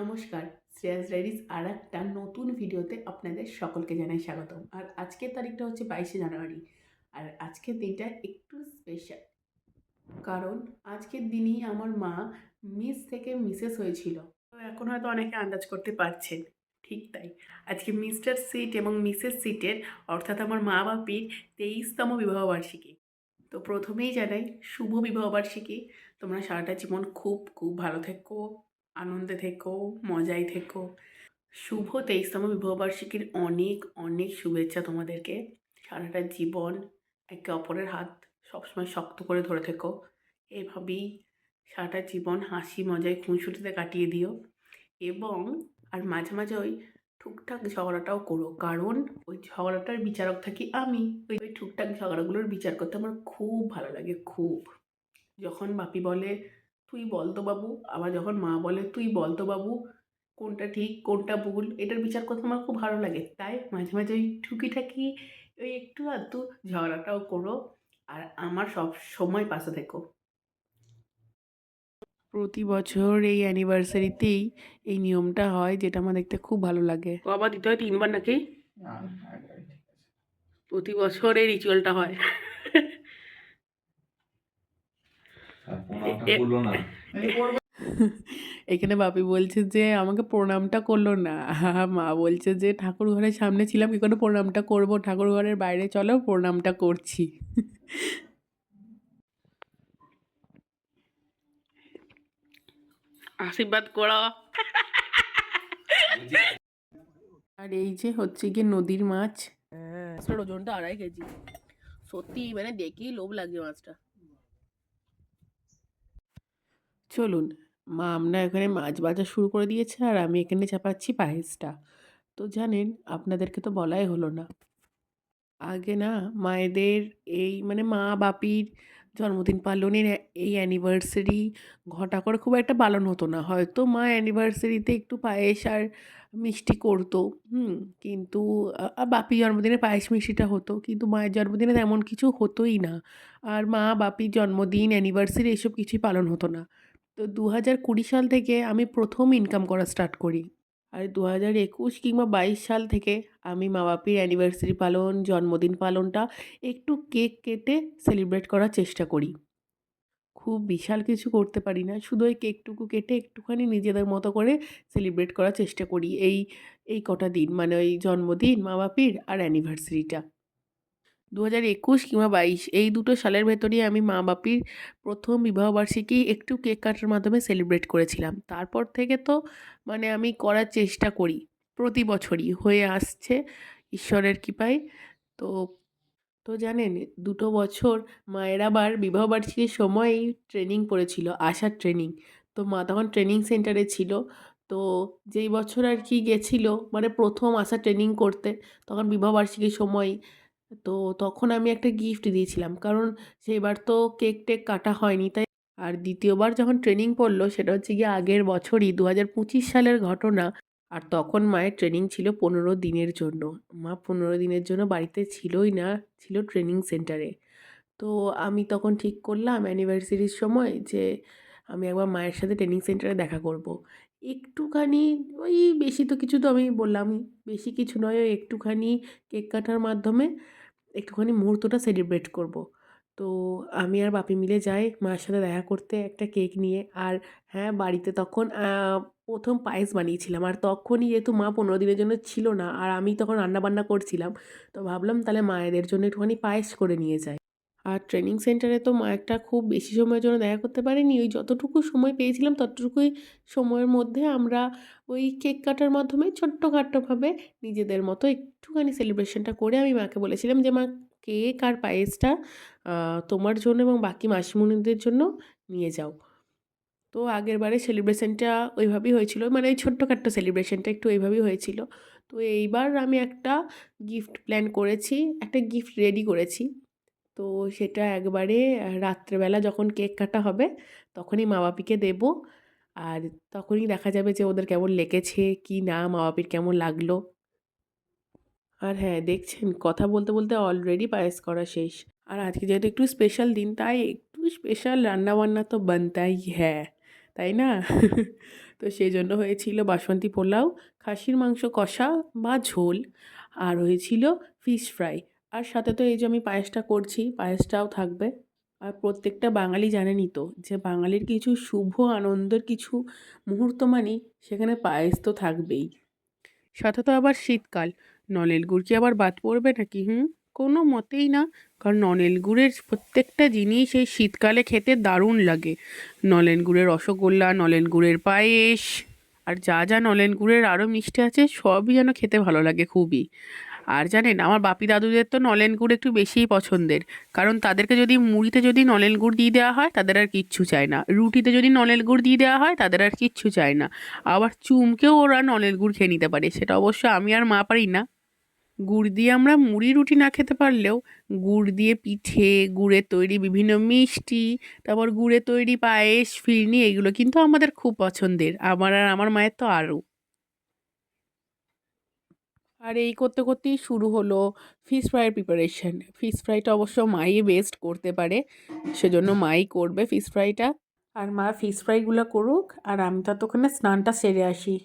নমস্কার, শ্রেয়াস ডায়েরিজ আর একটা নতুন ভিডিওতে আপনাদের সকলকে জানাই স্বাগতম। আর আজকের তারিখটা হচ্ছে বাইশে জানুয়ারি। আর আজকের দিনটা একটু স্পেশাল কারণ আজকের দিনই আমার মা মিস থেকে মিসেস হয়েছিল। তো এখন হয়তো অনেকে আন্দাজ করতে পারছেন, ঠিক তাই। আজকে মিস্টার সিট এবং মিসেস সিটের অর্থাৎ আমার মা বাপির তেইশতম বিবাহবার্ষিকী তো প্রথমেই জানাই, শুভ বিবাহবার্ষিকী তোমরা সারাটা জীবন খুব খুব ভালো থেকো। আনন্দে থেকো মজায় থেকো। শুভ তেইশতম বিবাহবার্ষিকীর অনেক অনেক শুভেচ্ছা তোমাদেরকে। সারাটা জীবন একে অপরের হাত সবসময় শক্ত করে ধরে থেকো। এভাবেই সারাটা জীবন হাসি মজায় খুনসুটিতে কাটিয়ে দিও। এবং, আর মাঝে মাঝে ওই টুকটাক ঝগড়াটাও করো। কারণ, ওই ঝগড়াটার বিচারক থাকি আমি। ওই ওই টুকটাক ঝগড়াগুলোর বিচার করতে আমার খুব ভালো লাগে, খুব। যখন বাপি বলে তুই বল তো বাবু। আবার যখন মা বলে তুই বল তো বাবু কোনটা ঠিক কোনটা ভুল? এটার বিচার করতে আমার খুব ভালো লাগে। তাই মাঝে মাঝে ওই টুকিটাকি ওই একটু আধটু ঝগড়াটাও করো। আর আমার সব সময় পাশে থেকো। প্রতি বছর এই অ্যানিভার্সারিতেই এই নিয়মটা হয় যেটা আমার দেখতে খুব ভালো লাগে। বাবা দিতে হয় তিনবার নাকি? প্রতি বছর এই রিচুয়ালটা হয়। করল না। এখানে বাপি বলছে যে আমাকে প্রণামটা করল না। মা বলছে যে ঠাকুর ঘরের সামনে ছিলাম কি করে প্রণামটা করব? ঠাকুর ঘরের বাইরে চলো প্রণামটা করছি। আশীর্বাদ করো। আর এই যে হচ্ছে গিয়ে নদীর মাছ। মাছটার ওজনটা আড়াই কেজি। সত্যি মানে দেখেই লোভ লাগছে মাছটা। চলুন, মা আমরা এখানে মাছ ভাজা শুরু করে দিয়েছে আর আমি এখানে চাপাচ্ছি পায়েসটা। তো জানেন, আপনাদেরকে তো বলাই হলো না। আগে না মায়েদের এই মানে মা বাপির জন্মদিন পালনের এই অ্যানিভার্সারি ঘটা করে খুব একটা পালন হতো না। হয়তো মা অ্যানিভার্সারিতে একটু পায়েস আর মিষ্টি করতো, হুম, কিন্তু বাপির জন্মদিনে পায়েস মিষ্টিটা হতো, কিন্তু মায়ের জন্মদিনে তেমন কিছু হতোই না। আর মা বাপির জন্মদিন অ্যানিভার্সারি এসব কিছুই পালন হতো না। তো দু হাজার কুড়ি সাল থেকে আমি প্রথম ইনকাম করা স্টার্ট করি। আর দু হাজার একুশ কিংবা বাইশ সাল থেকে আমি মা বাপির অ্যানিভার্সারি পালন, জন্মদিন পালনটা একটু কেক কেটে সেলিব্রেট করার চেষ্টা করি। খুব বিশাল কিছু করতে পারি না, শুধু ওই কেকটুকু কেটে একটুখানি নিজেদের মতো করে সেলিব্রেট করার চেষ্টা করি এই এই কটা দিন মানে ওই জন্মদিন মা বাপির আর অ্যানিভার্সারিটা দু হাজার একুশ কিংবা বাইশ, এই দুটো সালের ভেতরেই আমি মা বাপির প্রথম বিবাহবার্ষিকী একটু কেক কাটার মাধ্যমে সেলিব্রেট করেছিলাম। তারপর থেকে তো মানে আমি করার চেষ্টা করি, প্রতি বছরই হয়ে আসছে ঈশ্বরের কৃপায়। তো তো জানেন, দুটো বছর মায়ের আবার বিবাহবার্ষিকীর সময়ই ট্রেনিং পড়েছিল, আশার ট্রেনিং তো মা তখন ট্রেনিং সেন্টারে ছিল। তো যেই বছর আর কি গেছিল মানে প্রথম আসা ট্রেনিং করতে, তখন বিবাহবার্ষিকীর সময় তো তখন আমি একটা গিফট দিয়েছিলাম। কারণ সেবার তো কেক টেক কাটা হয়নি, তাই আর দ্বিতীয়বার যখন ট্রেনিং পড়ল, সেটা হচ্ছে গিয়ে আগের বছরই দু হাজার পঁচিশ সালের ঘটনা। আর তখন মায়ের ট্রেনিং ছিল পনেরো দিনের জন্য। মা পনেরো দিনের জন্য বাড়িতে ছিলই না, ছিল ট্রেনিং সেন্টারে তো আমি তখন ঠিক করলাম অ্যানিভার্সারির সময় যে আমি একবার মায়ের সাথে ট্রেনিং সেন্টারে দেখা করব। একটুখানি, ওই বেশি তো কিছু তো আমি বললামই বেশি কিছু নয়, ওই একটুখানি কেক কাটার মাধ্যমে একটুখানি মুহূর্তটা সেলিব্রেট করব। তো আমি আর বাপি মিলে যাই মায়ের সাথে দেখা করতে একটা কেক নিয়ে। আর হ্যাঁ বাড়িতে তখন প্রথম পায়েস বানিয়েছিলাম। আর তখনই যেহেতু মা পনেরো দিনের জন্য ছিল না, আর আমি তখন রান্নাবান্না করছিলাম, তো ভাবলাম তাহলে মায়েদের জন্য একটুখানি পায়েস করে নিয়ে যাই। আর ট্রেনিং সেন্টারে তো মা একটা খুব বেশি সময়ের জন্য দেখা করতে পারিনি। ওই যতটুকু সময় পেয়েছিলাম, ততটুকুই সময়ের মধ্যে আমরা ওই কেক কাটার মাধ্যমে ছোট্টখাট্টোভাবে নিজেদের মতো একটুখানি সেলিব্রেশনটা করে আমি মাকে বলেছিলাম যে, মা, কেক আর পায়েসটা তোমার জন্য এবং বাকি মাসিমণিদের জন্য নিয়ে যাও। তো আগের বারে সেলিব্রেশনটা ওইভাবেই হয়েছিল মানে ওই ছোট্টখাট্টো সেলিব্রেশনটা একটু ওইভাবেই হয়েছিল। তো এইবার আমি একটা গিফট প্ল্যান করেছি, একটা গিফট রেডি করেছি। তো সেটা একবারে রাত্রেবেলা যখন কেক কাটা হবে, তখনই মা বাপিকে দেবো। আর তখনই দেখা যাবে যে ওদের কেমন লেগেছে, কি না মা বাপির কেমন লাগল। আর হ্যাঁ দেখছেন, কথা বলতে বলতে অলরেডি পায়েস করা শেষ। আর আজকে যেহেতু একটু স্পেশাল দিন, তাই একটু স্পেশাল রান্নাবান্না তো বানতাই হ্যাঁ তাই না? তো সেই জন্য হয়েছিল বাসন্তী পোলাও, খাসির মাংস কষা বা ঝোল। আর হয়েছিল ফিশ ফ্রাই আর সাথে তো এই যে আমি পায়েসটা করছি, পায়েসটাও থাকবে। আর প্রত্যেকটা বাঙালি জানেনই তো যে বাঙালির কিছু শুভ আনন্দের কিছু মুহূর্ত মানেই সেখানে পায়েস তো থাকবেই। সাথে তো আবার শীতকাল নলেন গুড় কি আবার বাদ পড়বে নাকি, হুম? কোনো মতেই না, কারণ নলেন গুড়ের প্রত্যেকটা জিনিস এই শীতকালে খেতে দারুণ লাগে। নলেন গুড়ের রসগোল্লা নলেন গুড়ের পায়েস, আর যা যা নলেন গুড়ের আরও মিষ্টি আছে সবই যেন খেতে ভালো লাগে খুবই। আর জানেন, আমার বাপি দাদুদের তো নলেন গুড় একটু বেশিই পছন্দের। কারণ তাদেরকে যদি মুড়িতে যদি নলেন গুড় দিয়ে দেওয়া হয়, তাদের আর কিচ্ছু চায় না। রুটিতে যদি নলেন গুড় দিয়ে দেওয়া হয়, তাদের আর কিচ্ছু চায় না। আবার চুমকেও ওরা নলেন গুড় খেয়ে নিতে পারে, সেটা অবশ্য আমি আর মা পারি না। গুড় দিয়ে আমরা মুড়ি রুটি না খেতে পারলেও গুড় দিয়ে পিঠে গুড়ের তৈরি বিভিন্ন মিষ্টি, তারপর গুড়ের তৈরি পায়েস, ফিরনি, এগুলো কিন্তু আমাদের খুব পছন্দের। আমার আর আমার মায়ের তো আরও। আর এই করতে করতেই শুরু হলো ফিশ ফ্রাইয়ের প্রিপারেশন ফিশ ফ্রাইটা অবশ্য মাই বেস্ট করতে পারে সেজন্য মাই করবে ফিশ ফ্রাইটা আর মা ফিশ ফ্রাইগুলো করুক আর আমি ততক্ষণে স্নানটা সেরে আসি।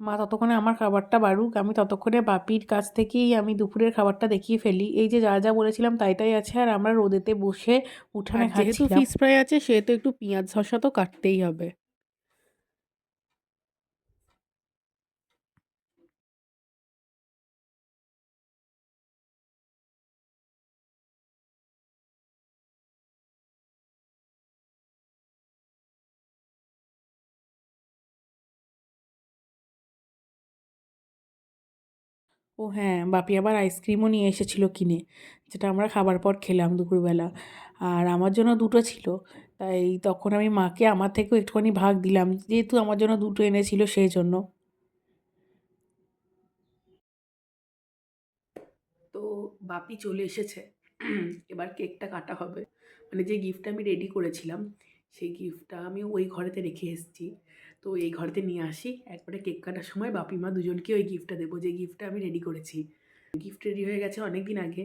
মা ততক্ষণে আমার খাবারটা বাড়ুক আমি ততক্ষণে বাপির কাছ থেকেই আমি দুপুরের খাবারটা দেখিয়ে ফেলি। এই যে যা যা বলেছিলাম তাই তাই আছে আর আমরা রোদেতে বসে উঠানে যেহেতু ফিশ ফ্রাই আছে সেহেতু একটু পেঁয়াজ শসা তো কাটতেই হবে। ও হ্যাঁ বাপি আবার আইসক্রিমও নিয়ে এসেছিল কিনে, যেটা আমরা খাবার পর খেলাম দুপুরবেলা। আর আমার জন্য দুটো ছিল, তাই তখন আমি মাকে আমার থেকেও একটুখানি ভাগ দিলাম, যেহেতু আমার জন্য দুটো এনেছিল সেই জন্য। তো বাপি চলে এসেছে, এবার কেকটা কাটা হবে। মানে যে গিফটটা আমি রেডি করেছিলাম, সেই গিফটটা আমি ওই ঘরেতে রেখে এসেছি। তো এই ঘরেতে নিয়ে আসি। একবারে কেক কাটার সময় বাপি মা দুজনকে ওই গিফটটা দেবো। যে গিফটটা আমি রেডি করেছি। গিফট রেডি হয়ে গেছে অনেক দিন আগে।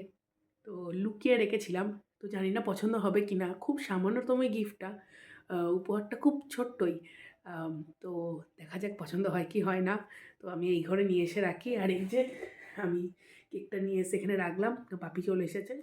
তো লুকিয়ে রেখেছিলাম। তো জানি না পছন্দ হবে কি না খুব সামান্যতম গিফটটা উপহারটা খুব ছোট্টই। তো দেখা যাক পছন্দ হয় কি হয় না। তো আমি এই ঘরে নিয়ে এসে রাখি। আর এই যে আমি কেকটা নিয়ে এসে এখানে রাখলাম। তো পাপি চলে এসেছে।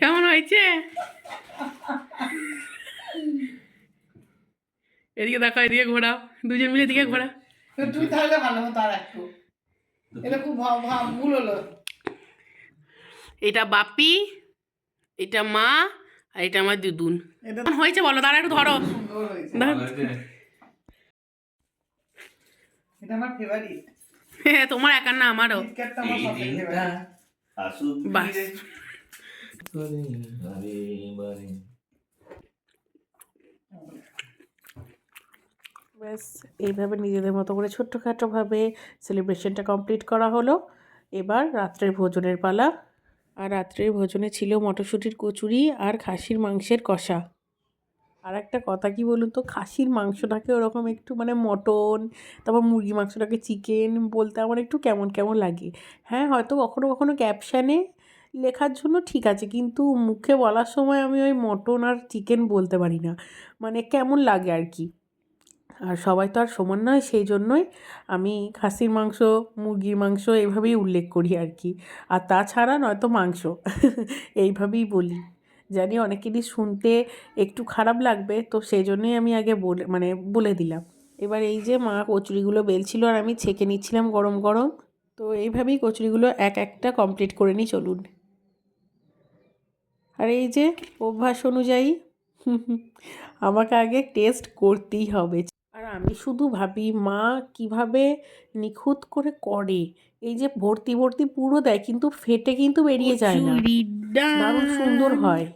কেমন হয়েছে? এদিকে দেখো, এদিকে ঘোরা। দুজন মিলে এদিকে ঘোরা। তুই তাহলে ভালো হতো আর একটু এটা খুব ভুল হলো এটা বাপি, এটা মা আর এটা আমার দুদুন। হয়েছে বলো তারা একটু ধরো। সুন্দর হয়েছে। ধরো। এটা আমার ফেভারিট হ্যাঁ তোমার একার না আমারও। বাস। ব্যাস এইভাবে নিজেদের মতো করে ছোট্টখাটোভাবে সেলিব্রেশনটা কমপ্লিট করা হলো। এবার রাত্রের ভোজনের পালা। আর রাত্রের ভোজনে ছিল মটরশুঁটির কচুরি আর খাসির মাংসের কষা। আর একটা কথা কি বলুন তো, খাসির মাংসটাকে ওরকম একটু মানে মটন, তারপর মুরগি মাংসটাকে চিকেন বলতে আমার একটু কেমন কেমন লাগে। হ্যাঁ হয়তো কখনো কখনো ক্যাপশানে লেখার জন্য ঠিক আছে, কিন্তু মুখে বলার সময় আমি ওই মটন আর চিকেন বলতে পারি না। মানে কেমন লাগে আর কি? আর সবাই তো আর সমান নয়, সেই জন্যই আমি খাসির মাংস, মুরগির মাংস এইভাবেই উল্লেখ করি আর কি। আর তাছাড়া নয়তো মাংস, এইভাবেই বলি। জানি অনেকেরই শুনতে একটু খারাপ লাগবে, তো সেই জন্যই আমি আগে বলে মানে বলে দিলাম। এবার এই যে মা কচুরিগুলো বেলছিল আর আমি ছেঁকে নিচ্ছিলাম গরম গরম, তো এইভাবেই কচুরিগুলো এক একটা কমপ্লিট করে নিই, চলুন। আর এই যে অভ্যাস অনুযায়ী, আমাকে আগে টেস্ট করতেই হবে। আমি শুধু ভাবি মা কীভাবে নিখুঁত করে করে? এই যে ভর্তি ভর্তি পুরো দেয় কিন্তু ফেটে কিন্তু বেরিয়ে যায় না। দারুণ সুন্দর হয়।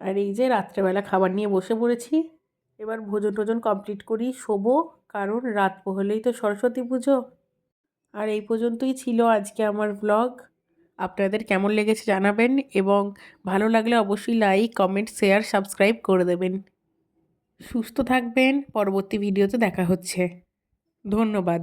আর এই যে রাত্রেবেলা খাবার নিয়ে বসে পড়েছি এবার ভোজন টোজন কমপ্লিট করি শোবো কারণ রাত পোহলেই তো সরস্বতী পুজো। আর এই পর্যন্তই ছিল আজকে আমার ব্লগ আপনাদের কেমন লেগেছে জানাবেন এবং ভালো লাগলে অবশ্যই লাইক কমেন্ট শেয়ার সাবস্ক্রাইব করে দেবেন। সুস্থ থাকবেন পরবর্তী ভিডিওতে দেখা হচ্ছে। ধন্যবাদ।